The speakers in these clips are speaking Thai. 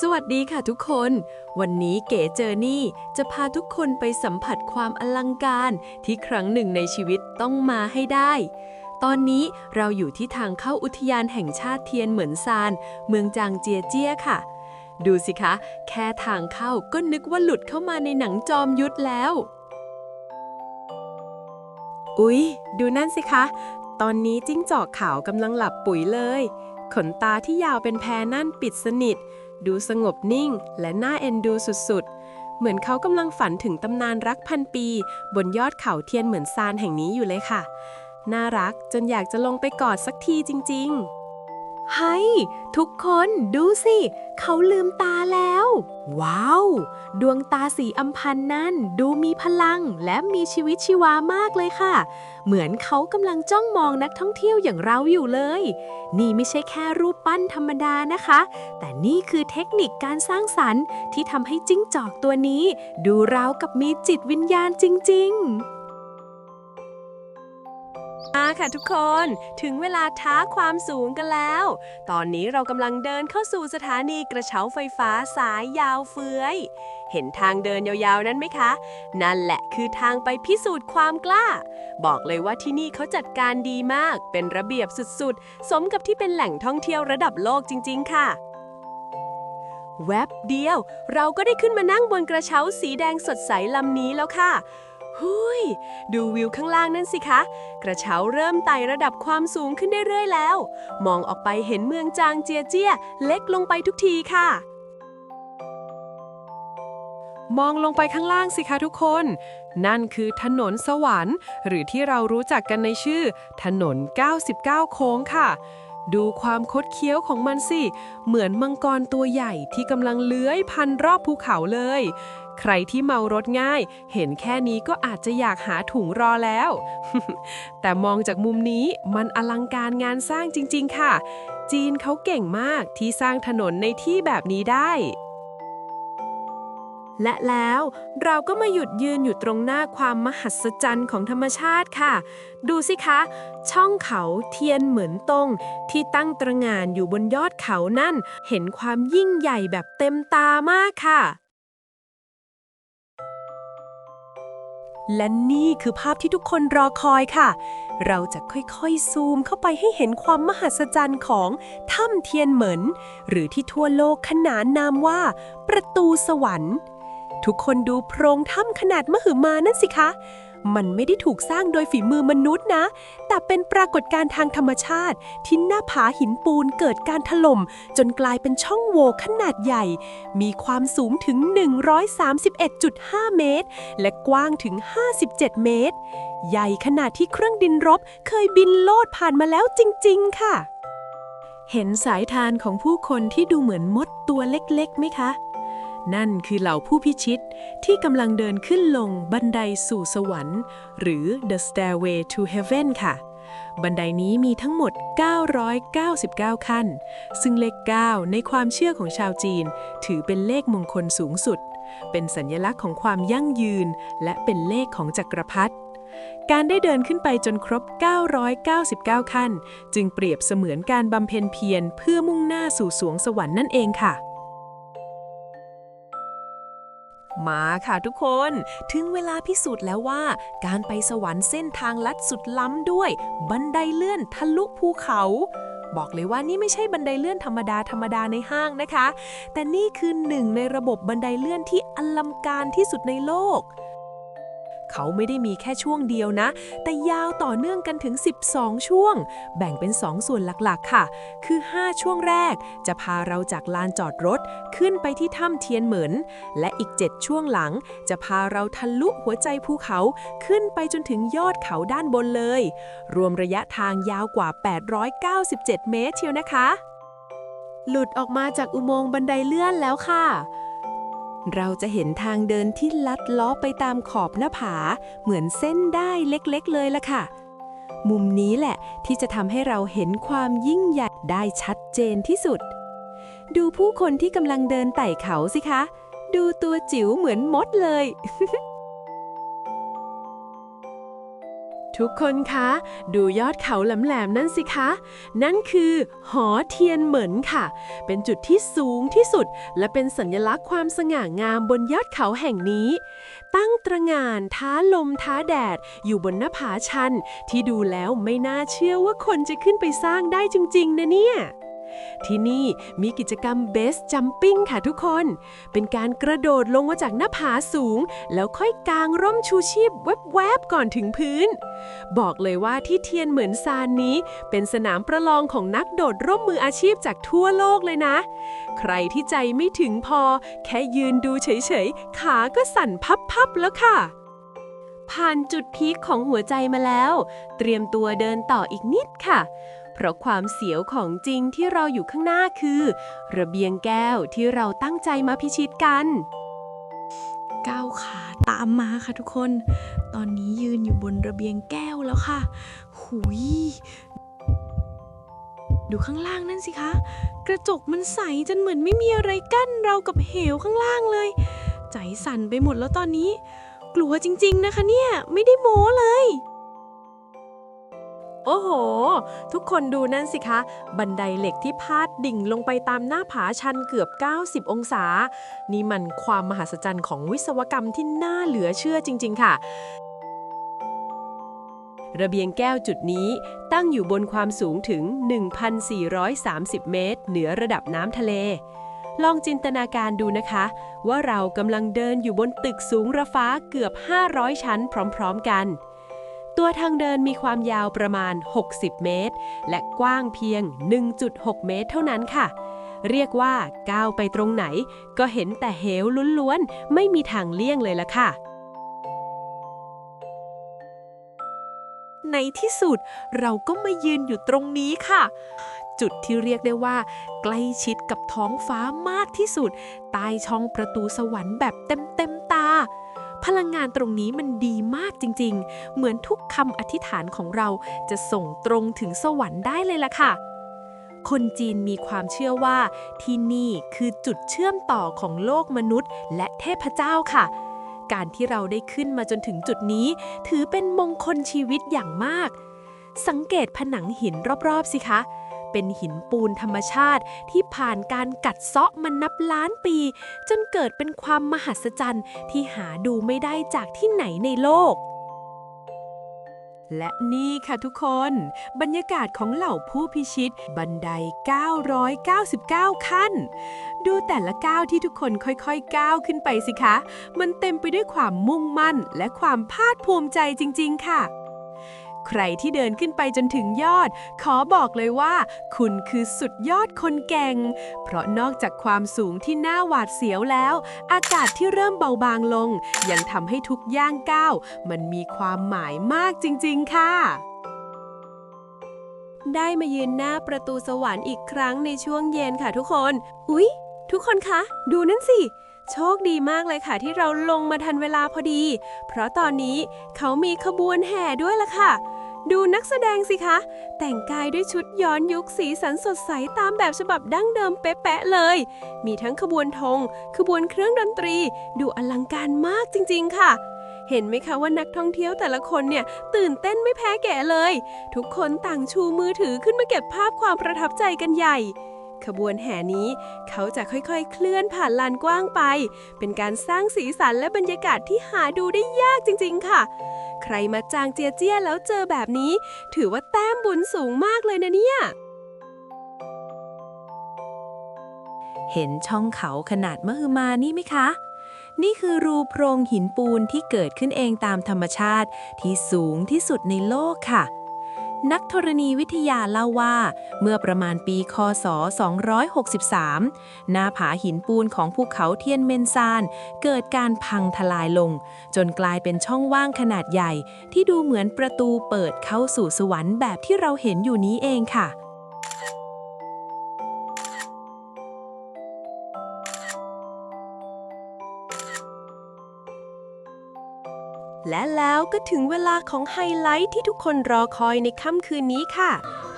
สวัสดีค่ะทุกคน วันนี้เก๋เจอนี่จะพาทุกคนไปสัมผัสความอลังการที่ครั้งหนึ่งในชีวิตต้องมาให้ได้ ตอนนี้เราอยู่ที่ทางเข้าอุทยานแห่งชาติเทียนเหมือนซาน เมืองจางเจียเจี้ยค่ะ ดูสิคะ แค่ทางเข้าก็นึกว่าหลุดเข้ามาในหนังจอมยุทธแล้ว อุ๊ย ดูนั่นสิคะ ตอนนี้จิ้งจอกขาวกำลังหลับปุ๋ยเลย ขนตาที่ยาวเป็นแพรนั่นปิดสนิท ดูสงบนิ่ง และน่าเอ็นดูสุดๆ เหมือนเขากำลังฝันถึงตำนานรักพันปี บนยอดเขาเทียนเหมือนซานแห่งนี้อยู่เลยค่ะ น่ารักจนอยากจะลงไปกอดสักทีจริง ๆ ฮ้ทุกคนดูสิ เขาลืมตาแล้ว ว้าว ดวงตาสีอำพันธ์นั่นดูมีพลังและมีชีวิตชีวามากเลยค่ะ เหมือนเขากำลังจ้องมองนักท่องเที่ยวอย่างเราอยู่เลย นี่ไม่ใช่แค่รูปปั้นธรรมดานะคะ แต่นี่คือเทคนิคการสร้างสรรค์ที่ทำให้จิ้งจอกตัวนี้ ดูราวกับมีจิตวิญญาณจริง ๆ มาค่ะทุกคนถึงเวลาท้าความสูงกันแล้ว ตอนนี้เรากำลังเดินเข้าสู่สถานีกระเช้าไฟฟ้าสายยาวเฟื้อยเห็นทางเดินยาวๆ นั้นไหมคะ นั่นแหละคือทางไปพิสูจน์ความกล้า บอกเลยว่าที่นี่เขาจัดการดีมาก เป็นระเบียบสุดๆ สมกับที่เป็นแหล่งท่องเที่ยวระดับโลกจริง ๆ ค่ะ แวบเดียว เราก็ได้ขึ้นมานั่งบนกระเช้าสีแดงสดใสลำนี้แล้วค่ะ หุยดูวิวข้างล่างนั่นสิคะ กระเช้าเริ่มไต่ระดับความสูงขึ้นเรื่อยๆแล้ว มองออกไปเห็นเมืองจางเจียเจียเล็กลงไปทุกทีค่ะ มองลงไปข้างล่างสิคะทุกคน นั่นคือถนนสวรรค์ หรือที่เรารู้จักกันในชื่อ ถนน 99 โค้งค่ะดูความคดเคี้ยวของมันสิ เหมือนมังกรตัวใหญ่ที่กำลังเลื้อยพันรอบภูเขาเลย ใครที่เมารถง่าย เห็นแค่นี้ก็อาจจะอยากหาถุงรอแล้ว แต่มองจากมุมนี้มันอลังการงานสร้างจริง ๆ ค่ะ จีนเขาเก่งมากที่สร้างถนนในที่แบบนี้ได้และแล้วเราก็มาหยุดยืนอยู่ตรงหน้าความมหัศจรรย์ของธรรมชาติค่ะ ดูสิคะ ช่องเขาเทียนเหมือนตรงที่ตั้งตระงานอยู่บนยอดเขานั่น เห็นความยิ่งใหญ่แบบเต็มตามากค่ะ และนี่คือภาพที่ทุกคนรอคอยค่ะ เราจะค่อยๆ ซูมเข้าไปให้เห็นความมหัศจรรย์ของถ้ำเทียนเหมิน หรือที่ทั่วโลกขนานนามว่า ประตูสวรรค์ ทุกคนดูโพรงถ้ำขนาดมหึมานั่นสิคะ มันไม่ได้ถูกสร้างโดยฝีมือมนุษย์นะ แต่เป็นปรากฏการณ์ทางธรรมชาติ ที่หน้าผาหินปูนเกิดการถล่ม จนกลายเป็นช่องโหว่ขนาดใหญ่ มีความสูงถึง 131.5 เมตร และกว้างถึง 57 เมตร ใหญ่ขนาดที่เครื่องดินรบเคยบินโลดผ่านมาแล้วจริง ๆ ค่ะ เห็นสายทานของผู้คนที่ดูเหมือนมดตัวเล็กๆไหมคะ นั่นคือเหล่าผู้พิชิตที่กำลังเดินขึ้นลงบันไดสู่สวรรค์ หรือ The Stairway to Heaven ค่ะ บันไดนี้มีทั้งหมด 999 ขั้น ซึ่งเลข 9 ในความเชื่อของชาวจีน ถือเป็นเลขมงคลสูงสุด เป็นสัญลักษณ์ของความยั่งยืน และเป็นเลขของจักรพรรดิการได้เดินขึ้นไปจนครบ 999 ขั้น จึงเปรียบเสมือนการบำเพ็ญเพียรเพื่อมุ่งหน้าสู่สวงสวรรค์นั่นเองค่ะ มาค่ะทุกคน ถึงเวลาพิสูจน์แล้วว่า การไปสวรรค์เส้นทางลัดสุดล้ำด้วย บันไดเลื่อนทะลุภูเขา บอกเลยว่านี่ไม่ใช่บันไดเลื่อนธรรมดาธรรมดาในห้างนะคะ แต่นี่คือหนึ่งในระบบบันไดเลื่อนที่อลังการที่สุดในโลก เขาไม่ได้มีแค่ช่วงเดียวนะ แต่ยาวต่อเนื่องกันถึง 12 ช่วง แบ่งเป็น 2 ส่วนหลักๆ ค่ะ คือ 5 ช่วงแรก จะพาเราจากลานจอดรถขึ้นไปที่ถ้ำเทียนเหมิน และอีก 7 ช่วงหลัง จะพาเราทะลุหัวใจภูเขาขึ้นไปจนถึงยอดเขาด้านบนเลย รวมระยะทางยาวกว่า 897 เมตรเชียวนะคะ หลุดออกมาจากอุโมงค์บันไดเลื่อนแล้วค่ะ เราจะเห็นทางเดินที่ลัดล้อไปตามขอบหน้าผา เหมือนเส้นได้เล็กๆเลยล่ะค่ะ มุมนี้แหละที่จะทำให้เราเห็นความยิ่งใหญ่ได้ชัดเจนที่สุด ดูผู้คนที่กำลังเดินไต่เขาสิคะ ดูตัวจิ๋วเหมือนมดเลย ทุกคนคะ ดูยอดเขาแหลมๆนั่นสิคะ นั่นคือ หอเทียนเหมินค่ะ เป็นจุดที่สูงที่สุด และเป็นสัญลักษณ์ความสง่างามบนยอดเขาแห่งนี้ ตั้งตระหง่านท้าลมท้าแดด อยู่บนหน้าผาชัน ที่ดูแล้วไม่น่าเชื่อว่าคนจะขึ้นไปสร้างได้จริงๆนะเนี่ย ที่นี่มีกิจกรรมเบสจัมปิ้งค่ะทุกคน เป็นการกระโดดลงมาจากหน้าผาสูง แล้วค่อยกางร่มชูชีพแวบๆก่อนถึงพื้น บอกเลยว่าที่เทียนเหมือนซานนี้ เป็นสนามประลองของนักโดดร่มมืออาชีพจากทั่วโลกเลยนะ ใครที่ใจไม่ถึงพอ แค่ยืนดูเฉยๆ ขาก็สั่นพับๆแล้วค่ะ ผ่านจุดพีคของหัวใจมาแล้ว เตรียมตัวเดินต่ออีกนิดค่ะ เพราะความเสียวของจริงที่เราอยู่ข้างหน้าคือ ระเบียงแก้วที่เราตั้งใจมาพิชิตกันก้าวขาตามมาค่ะทุกคน ตอนนี้ยืนอยู่บนระเบียงแก้วแล้วค่ะ หุย ดูข้างล่างนั่นสิคะ กระจกมันใสจนเหมือนไม่มีอะไรกั้นเรากับเหวข้างล่างเลย ใจสั่นไปหมดแล้วตอนนี้ กลัวจริง ๆนะคะเนี่ย ไม่ได้โม้เลย โอ้โห ทุกคนดูนั่นสิคะ บันไดเหล็กที่พาดดิ่งลงไปตามหน้าผาชันเกือบ 90 องศา นี่มันความมหัศจรรย์ของวิศวกรรมที่น่าเหลือเชื่อจริง ๆ ค่ะ ระเบียงแก้วจุดนี้ตั้งอยู่บนความสูงถึง 1,430 เมตร เหนือระดับน้ำทะเลลองจินตนาการดูนะคะ ว่าเรากำลังเดินอยู่บนตึกสูงระฟ้าเกือบ 500 ชั้นพร้อม ๆ กัน ตัวทางเดินมีความยาวประมาณ 60 เมตร และกว้างเพียง 1.6 เมตรเท่านั้นค่ะ เรียกว่าก้าวไปตรงไหน ก็เห็นแต่เหวล้วนๆ ไม่มีทางเลี่ยงเลยละค่ะ ในที่สุดเราก็มายืนอยู่ตรงนี้ค่ะจุดที่เรียกได้ว่า ใกล้ชิดกับท้องฟ้ามากที่สุด ใต้ช่องประตูสวรรค์แบบเต็มๆตา พลังงานตรงนี้มันดี มากจริงๆ เหมือนทุกคำอธิษฐานของเราจะส่งตรงถึงสวรรค์ได้เลยล่ะค่ะ คนจีนมีความเชื่อว่าที่นี่คือจุดเชื่อมต่อของโลกมนุษย์ และเทพเจ้าค่ะ การที่เราได้ขึ้นมาจนถึงจุดนี้ ถือเป็นมงคลชีวิตอย่างมาก สังเกตผนังหินรอบๆสิคะ เป็นหินปูนธรรมชาติที่ผ่านการกัดเซาะมันนับล้านปี จนเกิดเป็นความมหัศจรรย์ที่หาดูไม่ได้จากที่ไหนในโลก และนี่ค่ะทุกคน บรรยากาศของเหล่าผู้พิชิต บันได 999 ขั้น ดูแต่ละก้าวที่ทุกคนค่อยๆก้าวขึ้นไปสิคะ มันเต็มไปด้วยความมุ่งมั่นและความภาคภูมิใจจริง ๆ ค่ะ ใครที่เดินขึ้นไปจนถึงยอด ขอบอกเลยว่า คุณคือสุดยอดคนแก่ง เพราะนอกจากความสูงที่น่าหวาดเสียวแล้ว อากาศที่เริ่มเบาบางลง ยังทำให้ทุกย่างก้าว มันมีความหมายมากจริง ๆ ค่ะได้มายืนหน้าประตูสวรรค์อีกครั้งในช่วงเย็นค่ะทุกคน อุ๊ย ทุกคนคะ ดูนั่นสิ โชคดีมากเลยค่ะที่เราลงมาทันเวลาพอดี เพราะตอนนี้เขามีขบวนแห่ด้วยล่ะค่ะ ดูนักแสดงสิคะ แต่งกายด้วยชุดย้อนยุคสีสันสดใสตามแบบฉบับดั้งเดิมเป๊ะๆเลย มีทั้งขบวนธงขบวนเครื่องดนตรี ดูอลังการมากจริง ๆ ค่ะ เห็นไหมคะว่านักท่องเที่ยวแต่ละคนเนี่ย ตื่นเต้นไม่แพ้แก่เลย ทุกคนต่างชูมือถือขึ้นมาเก็บภาพความประทับใจกันใหญ่ ขบวนแห่นี้เขาจะค่อยๆ เคลื่อนผ่านลานกว้างไป เป็นการสร้างสีสันและบรรยากาศที่หาดูได้ยากจริง ๆ ค่ะ ใครมาจางเจียเจียแล้วเจอแบบนี้ ถือว่าแต้มบุญสูงมากเลยนะเนี่ย เห็นช่องเขาขนาดมหึมานี่ไหมคะนี่คือรูโพรงหินปูนที่เกิดขึ้นเองตามธรรมชาติที่สูงที่สุดในโลกค่ะ นักธรณีวิทยาเล่าว่า เมื่อประมาณปีคศ 263 หน้าผาหินปูนของภูเขาเทียนเมนซาน เกิดการพังทลายลง จนกลายเป็นช่องว่างขนาดใหญ่ ที่ดูเหมือนประตูเปิดเข้าสู่สวรรค์แบบที่เราเห็นอยู่นี้เองค่ะ และแล้วก็ถึงเวลาของไฮไลท์ที่ทุกคนรอคอยในค่ำคืนนี้ค่ะ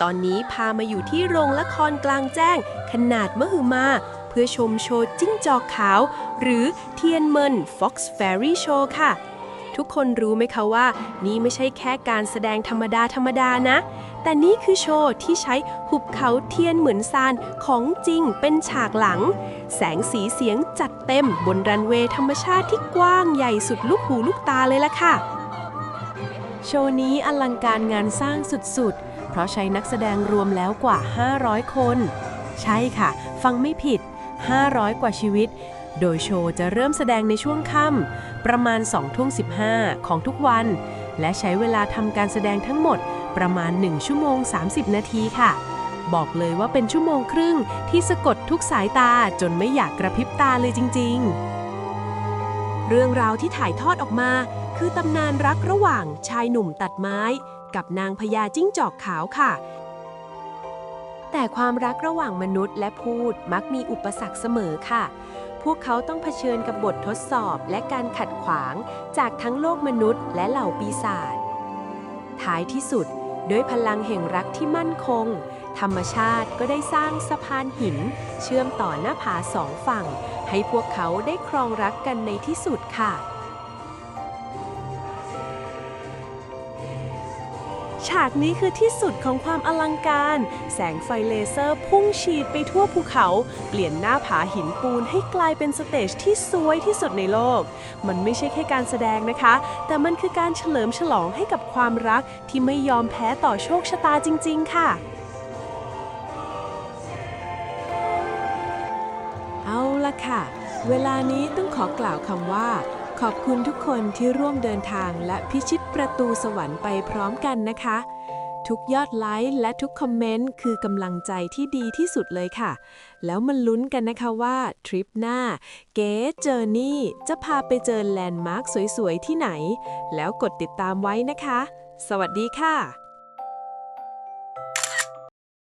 ตอนนี้พามาอยู่ที่โรงละครกลางแจ้ง ขนาดมหึมา เพื่อชมโชว์จิ้งจอกขาว หรือเทียนเมิน Fox Fairy Show ค่ะ ทุกคนรู้ไหมคะว่า นี่ไม่ใช่แค่การแสดงธรรมดาธรรมดานะ แต่นี่คือโชว์ที่ใช้หุบเขาเทียนเหมือนซานของจริงเป็นฉากหลัง แสงสีเสียงจัดเต็มบนรันเวย์ธรรมชาติที่กว้างใหญ่สุดลูกหูลูกตาเลยล่ะค่ะ โชว์นี้อลังการงานสร้างสุดๆ เพราะใช้นักแสดงรวมแล้วกว่า 500 คน ใช่ค่ะ ฟังไม่ผิด 500 กว่าชีวิต โดยโชว์จะเริ่มแสดงในช่วงค่ำประมาณ2ทุ่ม15 ของทุกวัน และใช้เวลาทำการแสดงทั้งหมด ประมาณ 1 ชั่วโมง 30 นาทีค่ะ บอกเลยว่าเป็นชั่วโมงครึ่งที่สะกดทุกสายตาจนไม่อยากกระพริบตาเลยจริง ๆ เรื่องราวที่ถ่ายทอดออกมา คือตำนานรักระหว่างชายหนุ่มตัดไม้ กับนางพญาจิ้งจอกขาวค่ะ แต่ความรักระหว่างมนุษย์และพูดมักมีอุปสรรคเสมอค่ะพวกเขาต้องเผชิญกับบททดสอบและการขัดขวางจากทั้งโลกมนุษย์และเหล่าปีศาจ ท้ายที่สุด ด้วยพลังแห่งรักที่มั่นคง ธรรมชาติก็ได้สร้างสะพานหิน เชื่อมต่อหน้าผาสองฝั่ง ให้พวกเขาได้ครองรักกันในที่สุดค่ะ ฉากนี้คือที่สุดของความอลังการ แสงไฟเลเซอร์พุ่งฉีดไปทั่วภูเขา เปลี่ยนหน้าผาหินปูนให้กลายเป็นสเตจที่สวยที่สุดในโลก มันไม่ใช่แค่การแสดงนะคะ แต่มันคือการเฉลิมฉลองให้กับความรักที่ไม่ยอมแพ้ต่อโชคชะตาจริง ๆ ค่ะเอาละค่ะ เวลานี้ต้องขอกล่าวคำว่า ขอบคุณทุกคนที่ร่วมเดินทางและพิชิตประตูสวรรค์ไปพร้อมกันนะคะ ทุกยอดไลค์และทุกคอมเมนต์คือกำลังใจที่ดีที่สุดเลยค่ะ แล้วมันลุ้นกันนะคะว่าทริปหน้าเก๋เจอร์นี่จะพาไปเจอแลนด์มาร์คสวยๆ ที่ไหน แล้วกดติดตามไว้นะคะ สวัสดีค่ะ